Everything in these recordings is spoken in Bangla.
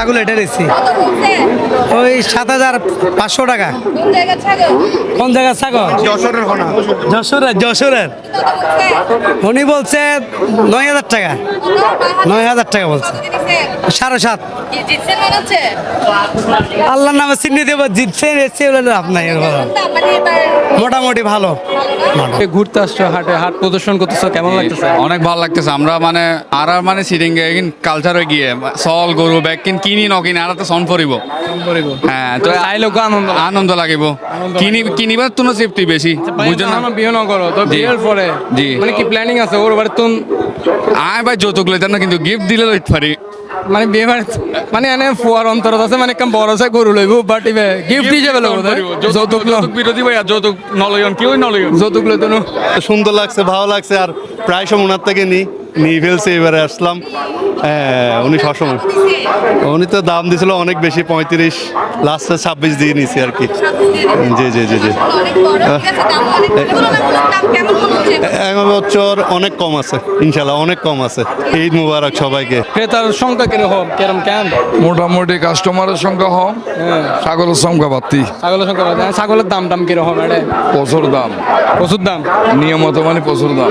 ছাগল এটা দিচ্ছি। ওই সাত হাজার পাঁচশো টাকা। কোন জায়গার ছাগল? কোন জায়গার ছাগল? যশোরের যশোরের যশোরের। উনি বলছে নয় হাজার টাকা। নয় হাজার টাকা বলছে। সাড়ে সাত। জিতছেন মনে আল্লাহর নামে চিহ্নি দেবো জিতছে এসছে লাভ নাই মানে এবার মোটামুটি ভালো। ঘুরতে আসছো হাটে হাট প্রদর্শন করতেছো কেমন লাগতেছে? অনেক ভালো লাগতেছে। আমরা মানে আর আর মানে সিটিং কালচারে গিয়ে সল গরু ব্যাগ কিন কিনি ন কিনি আর তো সন ফরিব হ্যাঁ তো চাইলেও আনন্দ আনন্দ লাগিব। কিনি কিনিবার তুনো সেফটি বেশি বুঝছেন না? আমার বিয়ে নগর তো বিয়ের পরে জি। মানে কি প্ল্যানিং আছে? ওর বাড়ি তুন আয় ভাই যৌতুক লইতাম না কিন্তু গিফট দিলে লইতে পারি। মানে বিয়ে মানে এনে ফুয়ার অন্তর আছে মানে কাম বড় সে গরু লইব বাট ইবে গিফট হিসেবে লইব যৌতুক যৌতুক বিরোধী ভাই যৌতুক নলয়ন কেউই নলয়ন যৌতুক লইতো না। সুন্দর লাগছে ভালো লাগছে আর প্রায় সময় ওনার থেকে নিই নিয়ে ফেলছে এবারে আসলাম। হ্যাঁ উনি সবসময় উনি তো দাম দিছিল অনেক বেশি পঁয়ত্রিশ লাস্টে ছাব্বিশ দিয়ে নিছি আর কি। জি জি জি জি। বছর অনেক কম আছে ইনশাল্লাহ অনেক কম আছে। ঈদ মুবারক সবাইকে। ক্রেতার সংখ্যা কীরকম? কেরম কেন মোটামুটি কাস্টমারের সংখ্যা কম ছাগলের সংখ্যা বাড়তি। ছাগলের সংখ্যা কত? হ্যাঁ, ছাগলের দাম দাম কীরকম এটা প্রচুর দাম। প্রচুর দাম? নিয়মিত মানে প্রচুর দাম।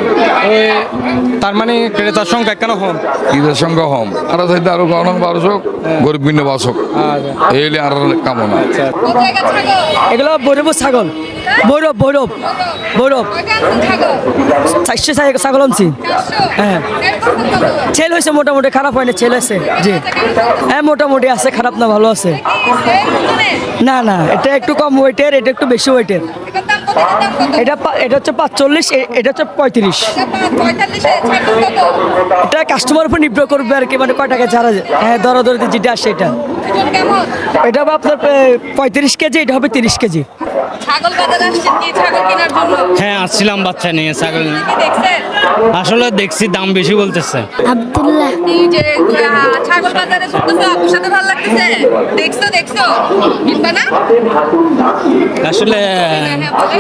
তার মানে ক্রেতার সংখ্যা কেন কম? ঈদের সংখ্যা কম। আর চাইতে আরও অনেক বারোশক গরিব বিন্ন বাসক। আচ্ছা। এই হলে আর কামনা এগুলো বরিব ছাগল। বৈরব বৈরব ছাগল চারশো ছাগল হ্যাঁ। ছেল হয়েছে মোটামুটি, খারাপ হয়নি, ছেল আছে। জি। হ্যাঁ মোটামুটি আছে, খারাপ না, ভালো আছে। না না, এটা একটু কম ওয়েটের এটা একটু বেশি ওয়েটের এটা এটা হচ্ছে পাঁচচল্লিশ এটা হচ্ছে পঁয়ত্রিশ। এটা কাস্টমার উপর নির্ভর করবে আর কি মানে কয় টাকা ছাড়া। হ্যাঁ দরাদরিতে যেটা আসে এটা। এটা হবে আপনার পঁয়ত্রিশ কেজি এটা হবে তিরিশ কেজি। ছাগল বাজারে আসছেন কি? ছাগল কেনার জন্য? হ্যাঁ আসছিলাম বাচ্চা নিয়ে ছাগল আসলে দেখছি দাম বেশি বলতেছে। আব্দুল্লাহ। এই যে ছাগল বাজারে ঘুরতেছো আপুর সাথে ভালো লাগতেছে? দেখছ দেখছ? কিনবা না? আসলে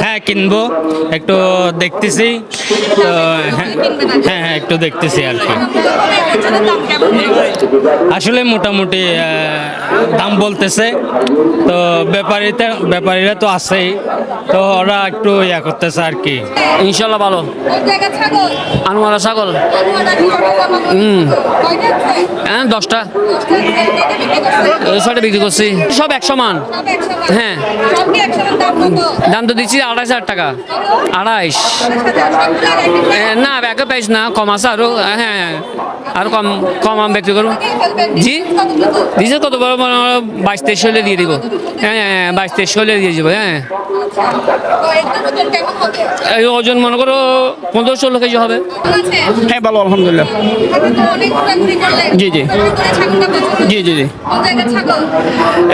হ্যাঁ কিনবো। একটু দেখতেছি তো হ্যাঁ হ্যাঁ হ্যাঁ একটু দেখতেছি আর কি। আসলে মোটামুটি দাম বলতেছে। তো ব্যাপারীতে ব্যাপারীরা তো আছেই। তো ওরা একটু ইয়া করতেছে আর কি। ইনশাল্লাহ ভালো। আনোয়ারা ছাগল। হুম। হ্যাঁ দশটা। এটা বিক্রি ছয়টা বিক্রি করছি। সব এক সমান একশো মান। হ্যাঁ। সব কি একশো দাম তো দিচ্ছি আড়াইশ হাজার টাকা। আড়াইশ। না ব্যাকে পাইস না কম আছে আরও। হ্যাঁ আরও কম কম আমি বিক্রি করব। জি? দিছে কত বাইশ তেইশ হলে দিয়ে দিব হ্যাঁ হ্যাঁ বাইশ তেইশ হলে দিয়ে দিব হ্যাঁ? এই ওজন মনে করো পনেরো ষোলো কেজি হবে হ্যাঁ ভালো আলহামদুলিল্লাহ। জি, জি। জি, জি, জি।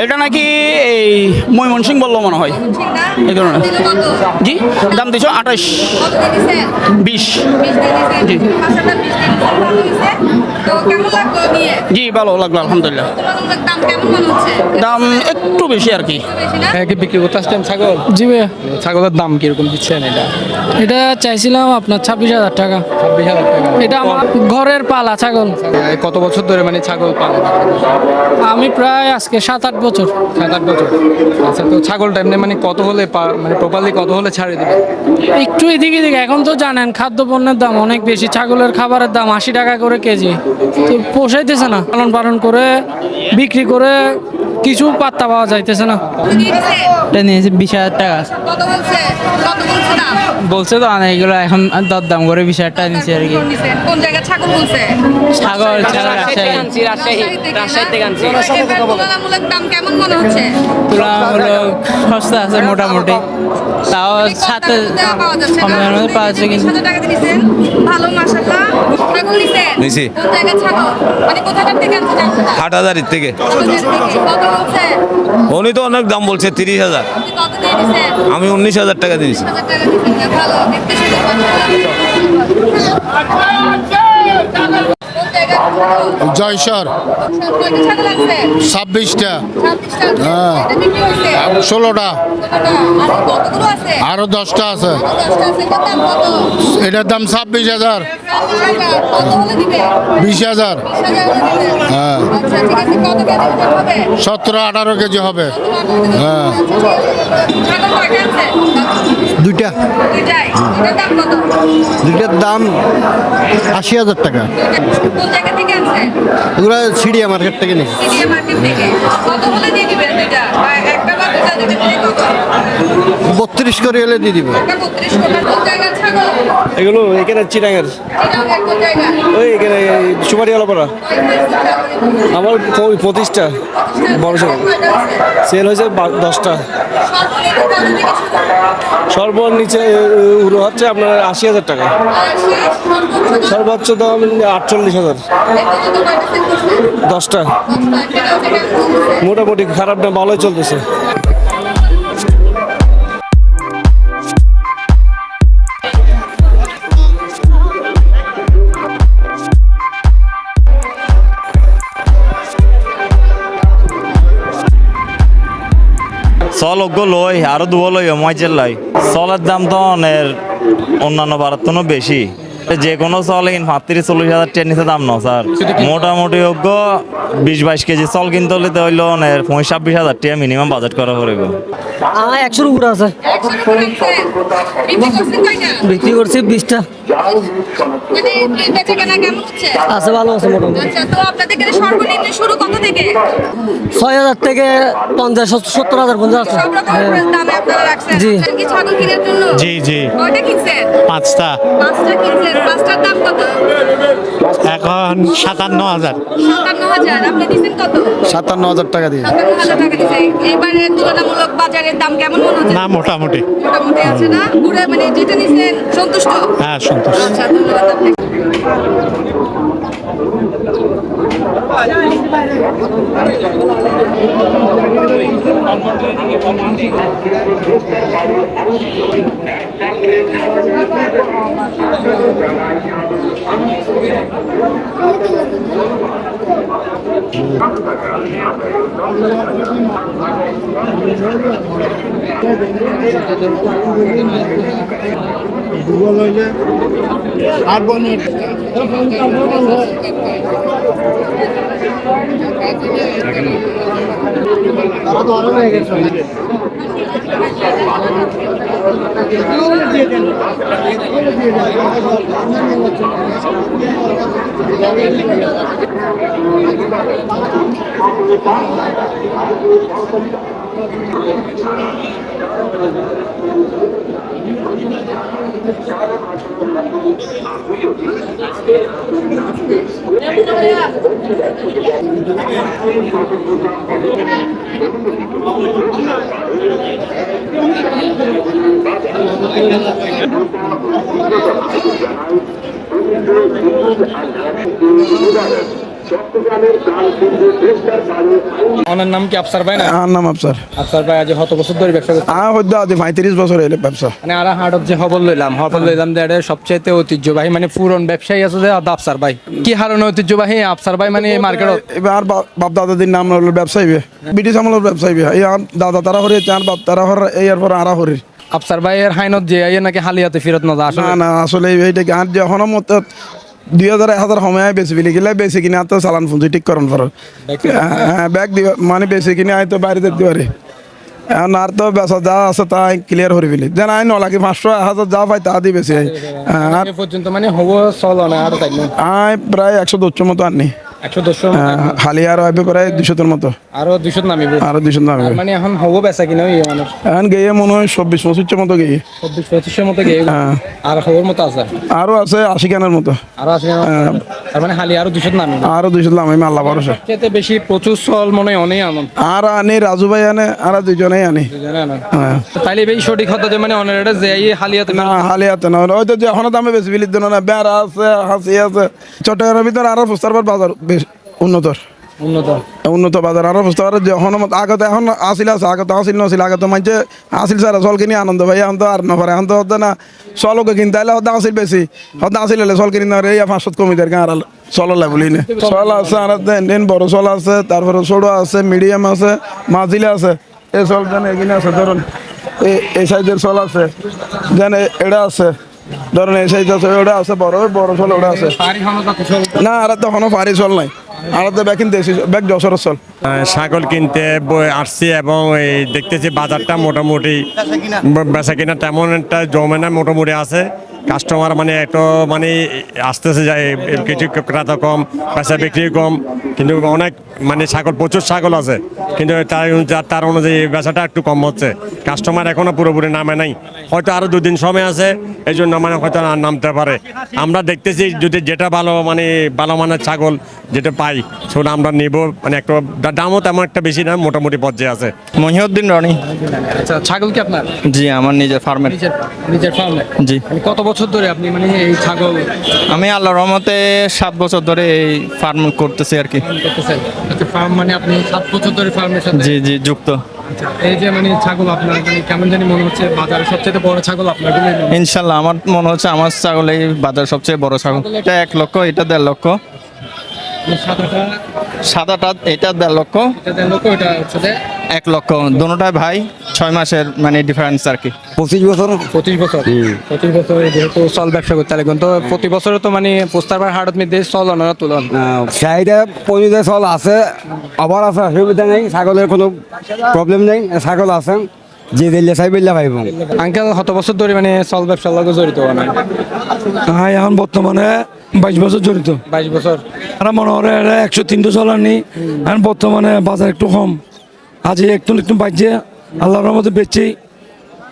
এটা নাকি এই ময়মনসিং বলল মনে হয় এই ধরনের। জি দাম দিছো আঠাশ? বিশ। জি। জি ভালো লাগল আলহামদুলিল্লাহ দাম একটু বেশি আর কি। হ্যাঁ কি বিক্রি করতে আসছেন ছাগল? জি ভাইয়া। ছাগলের দাম কীরকম দিচ্ছেন এটা? এটা চাইছিলাম আপনার ছাব্বিশ হাজার টাকা। ছাব্বিশ হাজার টাকা। এটা আমার ঘরের পালা ছাগল। কত বছর ধরে মানে ছাগল পালন আমি প্রায় আজকে সাত আট বছর। সাত আট বছর। আচ্ছা তো ছাগলটা এমনি মানে কত হলে মানে প্রপারলি কত হলে ছাড়ে দেবে? একটু এদিকে এদিকে এখন তো জানেন খাদ্য পণ্যের দাম অনেক বেশি ছাগলের খাবারের দাম আশি টাকা করে কেজি। তো পোষাইতেছে না পালন পালন করে বিক্রি করে কিছু পাত্তা পাওয়া যাইতেছে না? এটা নিয়েছে বিশ হাজার টাকা বলছে? কত বলছে দাম? বলছে তো না এগুলো এখন দরদাম করে বিশ হাজার টাকা নিচ্ছে আর কি কোন? ছাগল বলছে? ছাগল ছাগল রাজশাহী আনছি রাজশাহী রাজশাহী থেকে আনছি তুলনামূলক দাম কেমন মনে হচ্ছে? তুলনামূলক সস্তা আছে মোটামুটি তাও সাথে পাওয়া যাচ্ছে কম না? মধ্যে পাওয়া যাচ্ছে কিন্তু হাজার টাকা দিয়ে দিছেন। ভালো মাশাআল্লাহ। ছাগল নিছেন? নিছি। কোন জায়গার ছাগল? মানে কোথাকার থেকে আনছেন হাট হাজারের থেকে কত? উনি তো অনেক দাম বলছে তিরিশ হাজার? আমি উনিশ হাজার টাকা দিয়েছি। জয়সর ছাব্বিশটা। হ্যাঁ। ষোলোটা। আর দশটা আছে। এটার দাম ছাব্বিশ হাজার। বিশ হাজার। হ্যাঁ। সতেরো আঠারো কেজি হবে। হ্যাঁ। দুইটা। দুইটার দাম আশি হাজার টাকা। এগুলো সিডিয়া মার্কেট থেকে নিই বত্রিশ করে এলে দিয়ে দিব। এগুলো এখানে জায়গা ওই এখানে সুপারি আলাপাড়া আমার পঁচিশটা, বড় ছাগল সেল হয়েছে দশটা। সর্বনিচে হচ্ছে আপনার আশি হাজার টাকা। সর্বোচ্চ দাম আটচল্লিশ হাজার। দশটা? মোটামুটি খারাপ না, ভালোই চলতেছে। লই আরও দুবো লই মজের লাই। চলের দাম তো অনেক অন্যান্য ভারত বেশি। যে কোনো চল কিন পঁয়ত্রিশ চল্লিশ হাজার টেন নিচে দাম ন স্যার মোটামুটি অজ্ঞ বিশ বাইশ কেজি চল কিনতে হলে তো হইল পঁয়ষ ছাব্বিশ হাজার টাকা মিনিমাম বাজেট করা পড়বে একশোর উপরে আছে। বিক্রি করছি বিশটা মানে বেচা কেনা কেমন হচ্ছে? আছে ভালো আছে মোটামুটি আচ্ছা, তো আপনাদের এখানে সর্বনিম্ন শুরু কত থেকে? ছয় হাজার থেকে পঞ্চাশ সত্তর হাজার পঞ্চাশ রাখছেন। জি। জি, জি। পাঁচটা পাঁচটা কিনছেন। পাঁচটার দাম কত? এখন সাতান্ন হাজার। সাতান্ন হাজার। টাকা দিয়ে। সাতান্ন হাজার টাকা দিছে। এবারে তুলনামূলক বাজারের দাম কেমন মনে হচ্ছে? না মোটামুটি মোটামুটি আছে না? পুরো মানে হ্যাঁ। ওনার নাম কি আফসার ভাই না? আমার নাম আফসার। আফসার ভাই আজ কত বছর ধরে ব্যবসা করছে? আমার হদ্দা আছে পঁয়ত্রিশ বছর এলে ব্যবসা। মানে আর হাটত যে হবল লইলাম হবল লইলাম যে এটা সবচেয়ে ঐতিহ্যবাহী মানে পুরন ব্যবসায়ী আছে যে আদা আফসার ভাই। কি হারণে ঐতিহ্যবাহী আফসার ভাই মানে এবার বাপ দাদাদের নাম হলো ব্যবসায়ী বে। ব্রিটিশ আমলের ব্যবসায়ী এই দাদা তারা হরে চার বাপ তারা হর এই আর পর আরা হরে আফসার ভাইয়ের হাইনত যে নাকি হালিয়াতে ফিরত না আসলে না এইটা দুই হাজার এক হাজার সময় বেশি বিলি গেলে বেশি কিনে তো চালান ফুঞ্জি ঠিক করুন পর হ্যাঁ ব্যাগ দিবা মানে বেশি কিনে আয় তো বাইরে দিতে পারে। এখন আর তো বেসা যা আছে তা ক্লিয়ার করে ফেলি। যেন আই নলাকি পাঁচশো এক হাজার যা পাই তা দিয়ে বেশি আই পর্যন্ত মানে হব চল না আর আই প্রায় একশো দশ মতো আনি। হালি আর হবে প্রায় দুশোর মতো। আরও দুশো নামিব। আরও দুশো দাম মানে এখন হব বেচা কিনা ইয়ে মানুষ। এখন গিয়ে মনে হয় চব্বিশ পঁচিশের মতো গিয়ে। চব্বিশ পঁচিশের মতো গিয়ে। হ্যাঁ। আর খবর মতো আছে? আরও আছে আশি কানের মতো আরও আছে। তার মানে হালি আরও দুশো নামিব আরও দুশো দাম আমি আল্লাহ ভরসা। সবচেয়ে বেশি প্রচুর চল অনেক আনন্দ আর আনি রাজু ভাই আনে আর দুজনেই আনি। হ্যাঁ। তাইলে এই সঠিক হতো যে মানে অনেক এটা যে এই হালিয়াতে না হালি হাতে না হয়তো যে এখনও দামে বেশি বিলির জন্য না বেড়া আছে হাসি আছে। চট্টগ্রামের ভিতরে আরও ফুস্তার পর বাজার বেশ উন্নতর। উন্নত। বাজার। আর অবস্থা আর যখন আগত এখন আসিল আছে আগত আসিল নছিল আগত মানছে আসিল স্যার চল কিনি আনন্দ ভাই এখন তো আর নপারে এখন তো হতে না। চলকে কিনতে হলে হতে আসিল বেশি হতে আসিল হলে চল কিনি না রে পাঁচশো কমি দেয় আর চল বলি না। চল আছে আর দেন বড় চল আছে তারপরে ছোট আছে মিডিয়াম আছে মাঝিলে আছে এই চল যেন এখানে আছে ধরুন এই এই সাইজের চল আছে যেন এটা আছে ধরুন এই সাইজ আছে ওটা আছে বড় বড় চল ওটা আছে। না আর তো এখনও পারি চল নাই। আর তো ব্যাকিন দেশি ব্যাগ যশোরের ছাগল কিনতে আসছি এবং এই দেখতেছি বাজারটা মোটামুটি বেচা কিনা তেমন একটা জমে না, মোটামুটি আছে। কাস্টমার মানে একটু মানে আসতেছে যায় কিছু ক্রেতা কম বেচা বিক্রি কম কিন্তু অনেক মানে ছাগল প্রচুর ছাগল আছে। কিন্তু তার অনুযায়ী- তার অনুযায়ী বেচাটা একটু কম হচ্ছে। কাস্টমার এখনও পুরোপুরি নামে নাই। হয়তো আরও দুদিন সময় আছে এই জন্য মানে হয়তো আর নামতে পারে। আমরা দেখতেছি যদি যেটা ভালো মানে ভালো মানের ছাগল যেটা পাই সেটা আমরা নিব। মানে একটু দামও তেমন একটা বেশি না মোটামুটি পর্যায়ে আছে। মহিউদ্দিন রনি। আচ্ছা ছাগল কি আপনার? জি আমার নিজের ফার্মের নিজের নিজের ফার্মে জি। কত বছর ধরে আপনি মানে এই ছাগল আমি আল্লাহ রহমতে সাত বছর ধরে এই ফার্ম করতেছি আর কি। করতেছেন। আচ্ছা ফার্ম মানে আপনি সাত বছর ধরে ফার্মের সাথে? জি জি যুক্ত। আচ্ছা, এই যে মানে ছাগল আপনার মানে কেমন জানি মনে হচ্ছে বাজারে সবচেয়ে বড় ছাগল আপনার ইনশাল্লাহ আমার মনে হচ্ছে আমার ছাগল এই বাজার সবচেয়ে বড় ছাগল। এটা এক লক্ষ এটা দেড় লক্ষ। সাদাটা সাদাটা এটা দেড় লক্ষ। এটা দেড় লক্ষ এটা হচ্ছে এক লক্ষ। দুটাই ভাই ছয় মাসের মানে ডিফারেন্স আর কি। পঁচিশ বছর? পঁচিশ বছর। পঁচিশ বছর যেহেতু চল ব্যবসা করতে লাগে তো প্রতি বছরে তো মানে পোস্টার হাটত মধ্যে চল না তুলন? চাহিদা পরিদে চল আছে আবার আছে অসুবিধা নেই ছাগলের কোনো প্রবলেম নেই ছাগল আছে যে দিলে চাই বিল্লা পাইব। আঙ্কেল কত বছর ধরে মানে চল ব্যবসার লগে জড়িত মানে? হ্যাঁ এখন বর্তমানে বাইশ বছর জড়িত। বাইশ বছর। আর মনে হয় একশো তিনটে চলানি এখন বর্তমানে বাজার একটু কম। আজ একটু একটু বাজছে আল্লাহর রহমতে বেচছি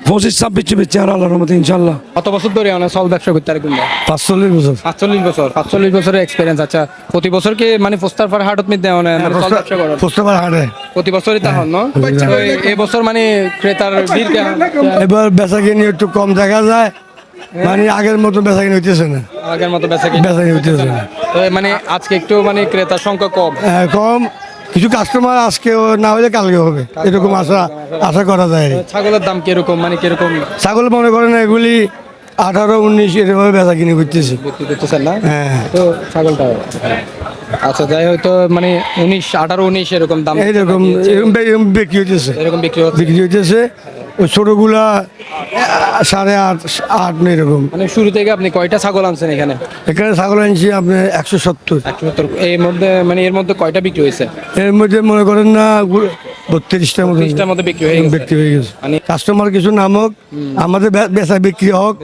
পঁচিশ ছাব্বিশ বেচছি আর আল্লাহর রহমতে ইনশাল্লাহ কত বছর ধরে মানে চল ব্যবসা করতে লাগে পাঁচচল্লিশ বছর। পাঁচচল্লিশ বছর পাঁচচল্লিশ বছরের এক্সপিরিয়েন্স আচ্ছা। প্রতি বছর কি মানে পোস্টার পার হাটত মধ্যে মানে চল ব্যবসা করেন পুস্তকের হাটে। প্রতি বছরই তা হন না? এই- এই বছর মানে ক্রেতার ভিড় কেমন? এবার বেচা কিনি একটু কম দেখা যায় মানে আগের মতো বেচা কিনি হইতেছে না। আগের মতো বেচা কিনে। বেচা কিনি হইতেছে না। মানে আজকে একটু মানে ক্রেতার সংখ্যা কম। হ্যাঁ, কম। কিছু কাস্টমার আজকে না হলে কালকে হবে। এরকম আশা আশা করা যায় ছাগলের দাম কীরকম? মানে কীরকম? ছাগল মনে করেন এগুলি আঠারো উনিশ এরকম বেচা কিনে করতেছি। করতেছেন না? হ্যাঁ তো ছাগলটা? আচ্ছা যাই হয়তো মানে উনিশ আঠারো উনিশ এরকম দাম এরকম এরকম বিক্রি হইতেছে। এরকম বিক্রি বিক্রি হইতেছে। ওই ছোটগুলা সাড়ে আট আট এরকম। মানে শুরু থেকে আপনি কয়টা ছাগল আনছেন এখানে? এখানে ছাগল আনছি আপনি একশো সত্তর। একশো সত্তর। এর মধ্যে মানে এর মধ্যে কয়টা বিক্রি হয়েছে? এর মধ্যে মনে করেন না বত্রিশটার মতো ত্রিশটার মধ্যে বিক্রি হয়ে বিক্রি হয়ে গেছে। মানে- কাস্টমার কিছু নামক আমাদের বে- বেচা বিক্রি হোক।